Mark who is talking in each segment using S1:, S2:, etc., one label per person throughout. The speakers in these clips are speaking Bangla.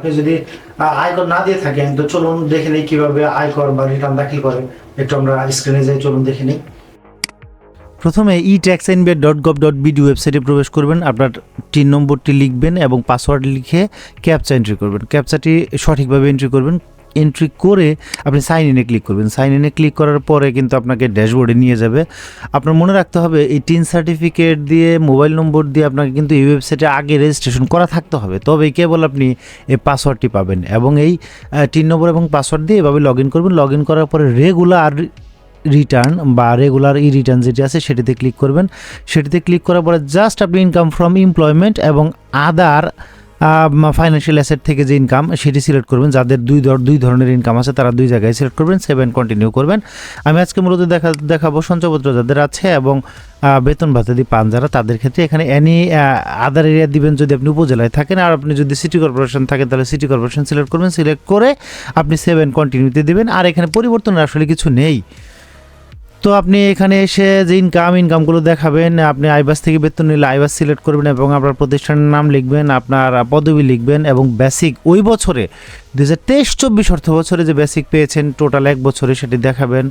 S1: আপনি যদি আয়কর না দিয়ে থাকেন, তো চলুন দেখে নিই কীভাবে আয়কর বা রিটার্ন দাখিল করে। একটু আমরা স্ক্রিনে যাই, চলুন দেখে নিই। প্রথমে e tax NBR dot gov dot BD ওয়েবসাইটে প্রবেশ করবেন, আপনার টিন নম্বরটি লিখবেন এবং পাসওয়ার্ড লিখে ক্যাপচা এন্ট্রি করবেন। ক্যাপচাটি সঠিকভাবে এন্ট্রি করবেন। এন্ট্রি করে আপনি সাইন ইনে ক্লিক করবেন। সাইন ইনে ক্লিক করার পরে কিন্তু আপনাকে ড্যাশবোর্ডে নিয়ে যাবে। আপনার মনে রাখতে হবে, এই টিন সার্টিফিকেট দিয়ে মোবাইল নম্বর দিয়ে আপনাকে কিন্তু এই ওয়েবসাইটে আগে রেজিস্ট্রেশন করা থাকতে হবে। তবেই কেবল আপনি এই পাসওয়ার্ডটি পাবেন এবং এই টিন নম্বর এবং পাসওয়ার্ড দিয়ে এভাবে লগ ইন করবেন। লগ ইন করার পরে রেগুলার রিটার্ন বা রেগুলার ই রিটার্ন যেটি আছে সেটিতে ক্লিক করবেন। সেটিতে ক্লিক করার পরে জাস্ট আপনি ইনকাম ফ্রম এমপ্লয়মেন্ট এবং আদার ফাইন্যান্সিয়াল অ্যাসেট থেকে যে ইনকাম সেটি সিলেক্ট করবেন। যাদের দুই দুই ধরনের ইনকাম আছে, তারা দুই জায়গায় সিলেক্ট করবেন সেভেন কন্টিনিউ করবেন। আমি আজকে মূলত দেখা দেখাবো সঞ্চয়পত্র যাদের আছে এবং বেতন ভাতাদি পান যারা, তাদের ক্ষেত্রে এখানে অ্যানি আদার এরিয়া দিবেন যদি আপনি উপজেলায় থাকেন। আর আপনি যদি সিটি কর্পোরেশন থাকেন তাহলে সিটি কর্পোরেশন সিলেক্ট করবেন। সিলেক্ট করে আপনি সেভেন কন্টিনিউতে দিবেন। আর এখানে পরিবর্তনের আসলে কিছু নেই। তো আপনি এখানে এসে যে ইনকাম ইনকামগুলো দেখাবেন, আপনি আইবাস থেকে বেতন নিলে আইবাস সিলেক্ট করবেন এবং আপনার প্রতিষ্ঠানের নাম লিখবেন, আপনার পদবি লিখবেন এবং বেসিক ওই বছরে দু হাজার তেইশ চব্বিশ অর্থ বছরে যে বেসিক পেয়েছেন টোটাল এক বছরে সেটি দেখাবেন।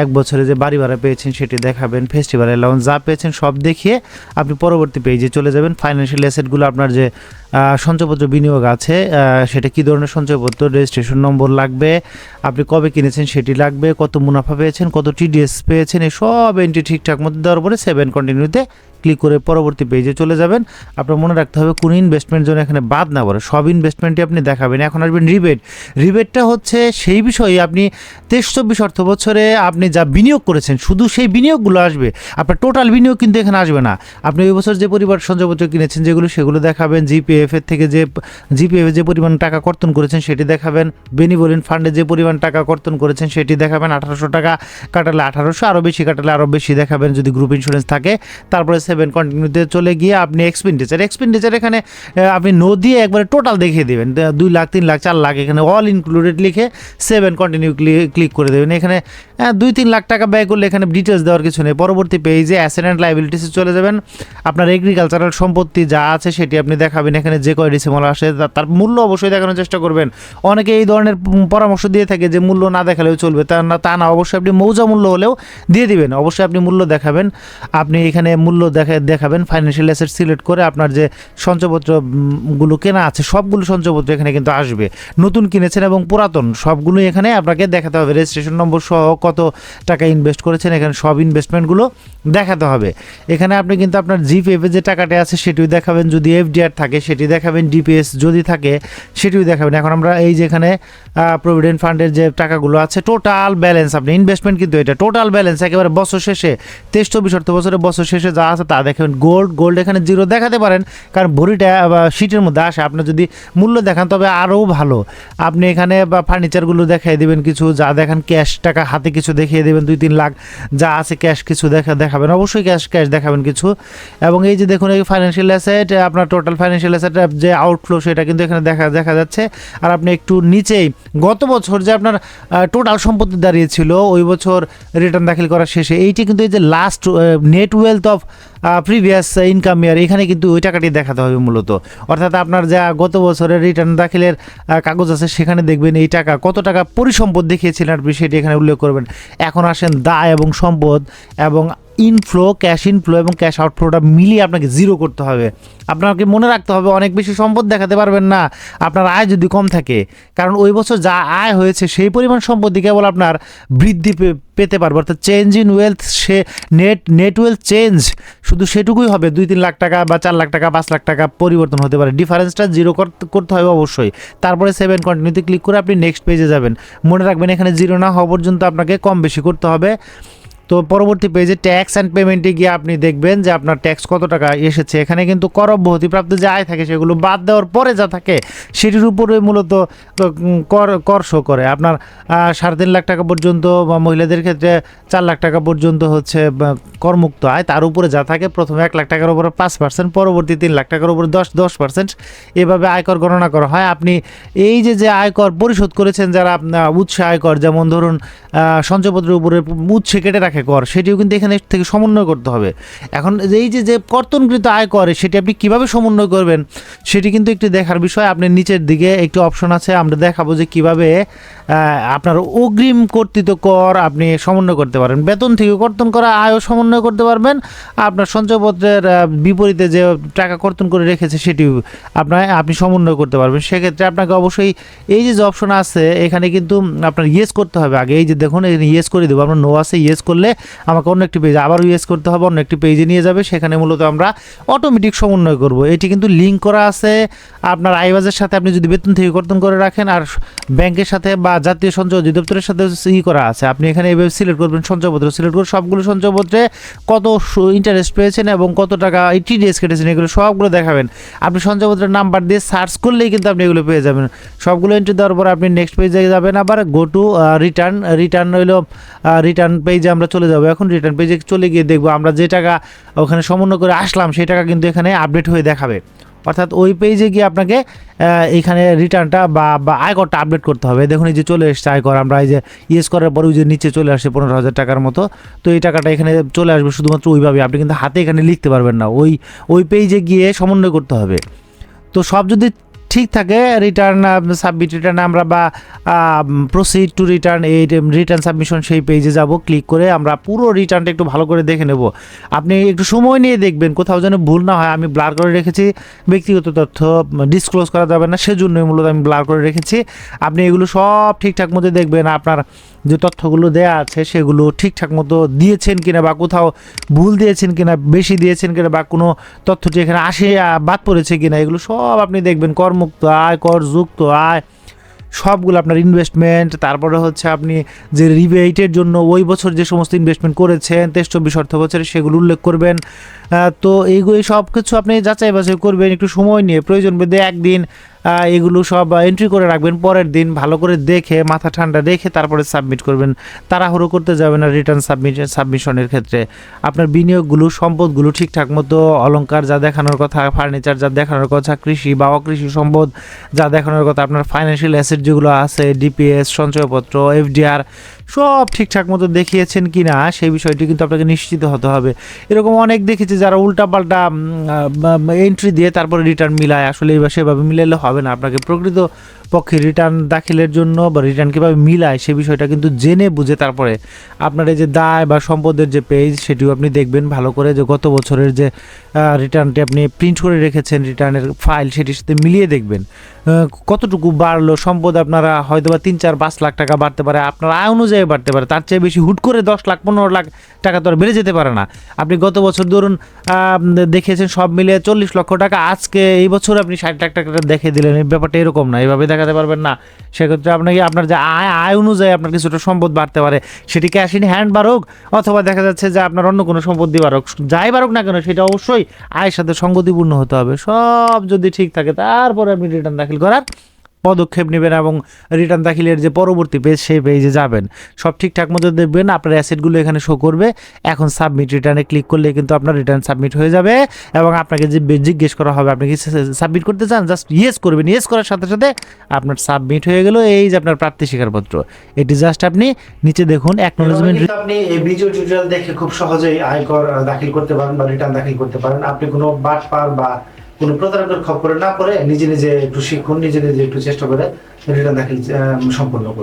S1: এক বছরে যে বাড়ি ভাড়া পেয়েছেন, সেটি দেখাবেন। ফেস্টিভ্যাল অ্যালাউন্স যা পেয়েছেন, সব দেখিয়ে আপনি পরবর্তী পেজে চলে যাবেন। ফাইন্যান্সিয়াল অ্যাসেটগুলো আপনার যে সঞ্চয়পত্র বিনিয়োগ আছে সেটা কী ধরনের সঞ্চয়পত্র রেজিস্ট্রেশন নম্বর লাগবে, আপনি কবে কিনেছেন, সেটি লাগবে, কত মুনাফা পেয়েছেন, কত টিডিএস পেয়েছেন এই সব এন্ট্রি ঠিকঠাক মতো দেওয়ার পরে সেভেন কন্টিনিউতে ক্লিক করে পরবর্তী পেজে চলে যাবেন। আপনার মনে রাখতে হবে কোন ইনভেস্টমেন্ট যেন এখানে বাদ না পড়ে। সব ইনভেস্টমেন্টই আপনি দেখাবেন। এখন আসবেন রিবেট রিবেটটা হচ্ছে সেই বিষয়ে আপনি তেইশ চব্বিশ অর্থ বছরে আপনি যা বিনিয়োগ করেছেন, শুধু সেই বিনিয়োগগুলো আসবে। আপনার টোটাল বিনিয়োগ কিন্তু এখানে আসবে না। আপনি ওই বছর যে পরিবার সঞ্চয়পত্র কিনেছেন, যেগুলো, সেগুলো দেখাবেন। জিপিএফ এর থেকে যে জিপিএফ যে পরিমাণ টাকা কর্তন করেছেন, সেটি দেখাবেন। বেনিভোলেন্ট ফান্ডে যে পরিমাণ টাকা কর্তন করেছেন, সেটি দেখাবেন। আঠারোশো টাকা কাটালে আঠারোশো আরও বেশি কাটালে আরও বেশি দেখাবেন। যদি গ্রুপ ইন্স্যুরেন্স থাকে, তারপরে সেভেন কন্টিনিউতে চলে গিয়ে আপনি এক্সপেন্ডিচার এক্সপেন্ডিচার এখানে আপনি নো দিয়ে একবারে টোটাল দেখিয়ে দেবেন। দুই লাখ, তিন লাখ, চার লাখ, এখানে অল ইনক্লুডেড লিখে সেভেন কন্টিনিউ ক্লিক করে দেবেন। এখানে দুই তিন লাখ টাকা ব্যয় করলে এখানে ডিটেলস দেওয়ার কিছু নেই। পরবর্তী পেজে অ্যাসেট অ্যান্ড লাইবিলিটিসে চলে যাবেন। আপনার এগ্রিকালচারাল সম্পত্তি যা আছে সেটি আপনি দেখাবেন। এখানে যে কয় ডিসিমল আসে তার মূল্য অবশ্যই দেখানোর চেষ্টা করবেন। অনেকে এই ধরনের পরামর্শ দিয়ে থাকে যে মূল্য না দেখালেও চলবে। তা না তা না, অবশ্যই আপনি মৌজা মূল্য হলেও দিয়ে দিবেন। অবশ্যই আপনি মূল্য দেখাবেন। আপনি এখানে মূল্য দেখা দেখাবেন। ফাইন্যান্সিয়াল অ্যাসেট সিলেক্ট করে আপনার যে সঞ্চয়পত্রগুলো কেনা আছে, সবগুলো সঞ্চয়পত্র এখানে কিন্তু আসবে। নতুন কিনেছেন এবং পুরাতন সবগুলো এখানে আপনাকে দেখাতে হবে। রেজিস্ট্রেশন নম্বর সহ কত টাকা ইনভেস্ট করেছেন, এখানে সব ইনভেস্টমেন্টগুলো দেখাতে হবে। এখানে আপনি কিন্তু আপনার জিপিএফে যে টাকাটা আছে, সেটিও দেখাবেন। যদি এফডিআর থাকে, সেটি দেখাবেন। ডিপিএস যদি থাকে, সেটিও দেখাবেন। এখন আমরা এই যেখানে প্রভিডেন্ট ফান্ডের যে টাকাগুলো আছে টোটাল ব্যালেন্স আপনি ইনভেস্টমেন্ট কিন্তু এটা টোটাল ব্যালেন্স একেবারে বছর শেষে, তেইশ, চব্বিশ অর্থ বছরে বছর শেষে যা আছে তা দেখাবেন গোল্ড গোল্ড এখানে জিরো দেখাতে পারেন, কারণ ভরিটা শিটের মধ্যে আসে। আপনার যদি মূল্য দেখান, তবে আরও ভালো। আপনি এখানে, বা ফার্নিচারগুলো দেখাই দেবেন কিছু, যা দেখান ক্যাশ টাকা হাতে কিছু দেখিয়ে দেবেন, দুই তিন লাখ যা আছে ক্যাশ কিছু দেখা, দেখাবেন। অবশ্যই ক্যাশ ক্যাশ দেখাবেন কিছু। এবং এই যে দেখুন, এই ফাইন্যান্সিয়াল অ্যাসেট আপনার টোটাল ফাইন্যান্সিয়াল অ্যাসেট যে আউটফ্লো সেটা কিন্তু এখানে দেখা দেখা যাচ্ছে। আর আপনি একটু নিচেই, গত বছর যে আপনার টোটাল সম্পত্তি দাঁড়িয়েছিল, ওই বছর রিটার্ন দাখিল করার শেষে, এইটি কিন্তু এই যে last net wealth of previous income year এখানে কিন্তু ওই টাকাটি দেখাতে হবে মূলত। অর্থাৎ আপনার যা গত বছরের রিটার্ন দাখিলের কাগজ আছে, সেখানে দেখবেন এই টাকা কত টাকা পরিসম্পদ দেখিয়েছিলেন আপনি সেটি এখানে উল্লেখ করবেন। এখন আসেন দায় এবং সম্পদ এবং ইনফ্লো ক্যাশ ইনফ্লো এবং ক্যাশ আউটফ্লোটা মিলিয়ে আপনাকে জিরো করতে হবে। আপনাকে মনে রাখতে হবে, অনেক বেশি সম্পদ দেখাতে পারবেন না। আপনার আয় যদি কম থাকে, কারণ ওই বছর যা আয় হয়েছে, সেই পরিমাণ সম্পত্তি কেবল আপনার বৃদ্ধি পেতে পারবে। অর্থাৎ চেঞ্জ ইন ওয়েলথ সে নেট নেট ওয়েলথ চেঞ্জ শুধু সেটুকুই হবে। দুই তিন লাখ টাকা বা চার লাখ টাকা, পাঁচ লাখ টাকা পরিবর্তন হতে পারে। ডিফারেন্সটা জিরো করতে হবে অবশ্যই। তারপরে সেভেন কন্টিনিউতে ক্লিক করে আপনি নেক্সট পেজে যাবেন। মনে রাখবেন এখানে জিরো না হওয়া পর্যন্ত আপনাকে কম বেশি করতে হবে। তো পরবর্তী পেজে ট্যাক্স অ্যান্ড পেমেন্টে গিয়ে আপনি দেখবেন যে আপনার ট্যাক্স কত টাকা এসেছে। এখানে কিন্তু কর অব্যাহতিপ্রাপ্ত যে আয় থাকে সেগুলো বাদ দেওয়ার পরে যা থাকে সেটির উপরে মূলত কর কর শো করে। আপনার সাড়ে তিন লাখ টাকা পর্যন্ত বা মহিলাদের ক্ষেত্রে চার লাখ টাকা পর্যন্ত হচ্ছে করমুক্ত আয়। তার উপরে যা থাকে, প্রথমে এক লাখ টাকার উপরে পাঁচ পার্সেন্ট পরবর্তী তিন লাখ টাকার উপরে দশ দশ পার্সেন্ট এভাবে আয়কর গণনা করা হয়। আপনি এই যে যে আয়কর পরিশোধ করেছেন যারা উৎসে আয়কর, যেমন ধরুন সঞ্চয়পত্রের উপরে উৎসে কেটে রাখেন রাখে কর, সেটিও কিন্তু এখানে থেকে সমন্বয় করতে হবে। এখন এই যে যে কর্তনকৃত আয় করে, সেটি আপনি কীভাবে সমন্বয় করবেন, সেটি কিন্তু একটি দেখার বিষয়। আপনি নিচের দিকে একটি অপশন আছে, আমরা দেখাবো যে কীভাবে আপনার অগ্রিম কর্তৃত কর আপনি সমন্বয় করতে পারেন। বেতন থেকে কর্তন করা আয়ও সমন্বয় করতে পারবেন। আপনার সঞ্চয়পত্রের বিপরীতে যে টাকা কর্তন করে রেখেছে, সেটিও আপনার, আপনি সমন্বয় করতে পারবেন। সেক্ষেত্রে আপনাকে অবশ্যই এই যে অপশন আছে, এখানে কিন্তু আপনার ইয়েস করতে হবে। আগে এই যে, দেখুন, এখানে ইয়েস করে দেবো। আমরা নো আছে ইয়েস করলে আমাকে অন্য একটি পেজ আবার ইয়েস করতে হবে, অন্য একটি পেজে নিয়ে যাবে। সেখানে মূলত আমরা অটোমেটিক সমন্বয় করব। এটি কিন্তু লিঙ্ক করা আছে। আপনার আইবাজের সাথে আপনি যদি বেতন থেকে কর্তন করে রাখেন আর ব্যাংকের সাথে বা জাতীয় সঞ্চয় অধিদপ্তরের সাথে ই করা আছে। আপনি এখানে এভাবে সিলেক্ট করবেন, সঞ্চয়পত্র সিলেক্ট করে সবগুলো সঞ্চয়পত্রে কত ইন্টারেস্ট পেয়েছেন এবং কত টাকা এই টিডিএস কেটেছেন, এগুলো সবগুলো দেখাবেন। আপনি সঞ্চয়পত্রের নাম্বার দিয়ে সার্চ করলেই কিন্তু আপনি এগুলো পেয়ে যাবেন। সবগুলো এন্ট্রি দেওয়ার পর আপনি নেক্সট পেজে যাবেন আবার গো টু রিটার্ন রিটার্ন হইল রিটার্ন পেজে আমরা চলে যাব। এখন রিটার্ন পেজে চলে গিয়ে দেখব আমরা যে টাকা ওখানে সমন্বয় করে আসলাম, সেই টাকা কিন্তু এখানে আপডেট হয়ে দেখাবে। অর্থাৎ ওই পেজে গিয়ে আপনাকে এখানে রিটার্নটা বা বা আয়করটা আপডেট করতে হবে। দেখুন এই যে চলে এসছে আয়কর আমরা এই যে ইয়েস করার পরে ওই যে নিচে চলে আসে পনেরো হাজার টাকার মতো। তো এই টাকাটা এখানে চলে আসবে, শুধুমাত্র ওইভাবে। আপনি কিন্তু হাতে এখানে লিখতে পারবেন না। ওই ওই পেজে গিয়ে সমন্বয় করতে হবে। তো সব যদি ঠিক থাকে রিটার্ন সাবমিট রিটার্ন আমরা বা প্রসিড টু রিটার্ন এই রিটার্ন সাবমিশন সেই পেজে যাব ক্লিক করে আমরা পুরো রিটার্নটা একটু ভালো করে দেখে নেব। আপনি একটু সময় নিয়ে দেখবেন, কোথাও যেন ভুল না হয়, আমি ব্লার করে রেখেছি, ব্যক্তিগত তথ্য ডিসক্লোজ করা যাবে না, সেজন্যই মূলত আমি ব্লার করে রেখেছি। আপনি এগুলো সব ঠিকঠাক মধ্যে দেখবেন, আপনার যে তথ্যগুলো দেয়া আছে সেগুলো ঠিকঠাক মতো দিয়েছেন কিনা বা কোথাও ভুল দিয়েছেন কিনা, বেশি দিয়েছেন কিনা বা কোনো তথ্যটি এখানে আসে বাদ পড়েছে কিনা, এগুলো সব আপনি দেখবেন। করমুক্ত আয়, করযুক্ত আয়, সবগুলো আপনার ইনভেস্টমেন্ট তারপরে হচ্ছে আপনি যে রিবেটের জন্য ওই বছর যে সমস্ত ইনভেস্টমেন্ট করেছেন তেইশ চব্বিশ অর্থ বছরে সেগুলো উল্লেখ করবেন। তো এইগুলো সব কিছু আপনি যাচাই বাছাই করবেন, একটু সময় নিয়ে, প্রয়োজন বেঁধে একদিন এগুলো সব এন্ট্রি করে রাখবেন, পরের দিন ভালো করে দেখে, মাথা ঠান্ডা রেখে তারপরে সাবমিট করবেন। তাড়াহুড়ো করতে যাবেন না রিটার্ন সাবমিট সাবমিশনের ক্ষেত্রে। আপনার বিনিয়োগগুলো, সম্পদগুলো ঠিকঠাক মতো অলংকার যা দেখানোর কথা ফার্নিচার যা দেখানোর কথা, কৃষি বা অকৃষি সম্পদ যা দেখানোর কথা, আপনার ফাইন্যান্সিয়াল অ্যাসেট যেগুলো আছে ডিপিএস সঞ্চয়পত্র এফডিআর সব ঠিকঠাক মতো দেখিয়েছেন কি না সেই বিষয়টি কিন্তু আপনাকে নিশ্চিত হতে হবে। এরকম অনেক দেখেছি যারা উল্টাপাল্টা এন্ট্রি দিয়ে তারপরে রিটার্ন মিলায়। আসলে এবার সেভাবে মিলালে হবে না। আপনাকে প্রকৃত পক্ষে রিটার্ন দাখিলের জন্য বা রিটার্ন কীভাবে মিলায় সে বিষয়টা কিন্তু জেনে বুঝে তারপরে আপনার এই যে দায় বা সম্পদের যে পেজ সেটিও আপনি দেখবেন ভালো করে যে গত বছরের যে রিটার্নটি আপনি প্রিন্ট করে রেখেছেন রিটার্নের ফাইল সেটির সাথে মিলিয়ে দেখবেন। কতটুকু বাড়লো? সম্পদ আপনারা হয়তো বা তিন, চার, পাঁচ লাখ টাকা বাড়তে পারে। আপনার আয় অনুযায়ী বাড়তে পারে। তার চেয়ে বেশি হুট করে দশ লাখ পনেরো লাখ টাকা তো আর বেড়ে যেতে পারে না। আপনি গত বছর ধরুন আহ, দেখেছেন সব মিলিয়ে চল্লিশ লক্ষ টাকা। আজকে এই বছর আপনি ষাট লাখ টাকা দেখে দিলেন। এই ব্যাপারটা এরকম না এইভাবে দেখাতে পারবেন না। সেক্ষেত্রে আপনাকে আপনার যে আয় আয় অনুযায়ী আপনার কিছুটা সম্পদ বাড়তে পারে। সেটি ক্যাশ ইন হ্যান্ড বাড়ুক অথবা দেখা যাচ্ছে যে আপনার অন্য কোনো সম্পত্তি বাড়ুক। যাই বাড়ুক না কেন সেটা অবশ্যই আয়ের সাথে সঙ্গতিপূর্ণ হতে হবে। সব যদি ঠিক থাকে তারপরে আপনি রিটার্ন দাখিল করার পদক্ষেপ নেবেন এবং রিটার্ন দাখিলের যে পরবর্তী পেজ সেই পেজে যাবেন। সব ঠিকঠাক মতো দেখবেন, আপনার অ্যাসেটগুলো এখানে শো করবে। এখন সাবমিট রিটার্নে ক্লিক করলে কিন্তু আপনার রিটার্ন সাবমিট হয়ে যাবে এবং আপনাকে যে জিজ্ঞেস করা হবে, আপনি কি সাবমিট করতে চান? জাস্ট ইয়েস করবেন। ইয়েস করার সাথে সাথে আপনার সাবমিট হয়ে গেল এই যে আপনার প্রাপ্তি স্বীকারপত্র। এটি জাস্ট আপনি নিচে দেখুন অ্যাকনোলেজমেন্ট
S2: আপনি এই ভিডিও টিউটোরিয়াল দেখে খুব সহজেই আয়কর দাখিল করতে পারেন বা রিটার্ন দাখিল করতে পারেন। আপনি কোনো বাটপার বা কোনো প্রতারকের খপ্পরে না পড়ে নিজে নিজে একটু শিখুন, নিজে নিজে একটু চেষ্টা করে রিটার্ন দাখিল সম্পন্ন করুন।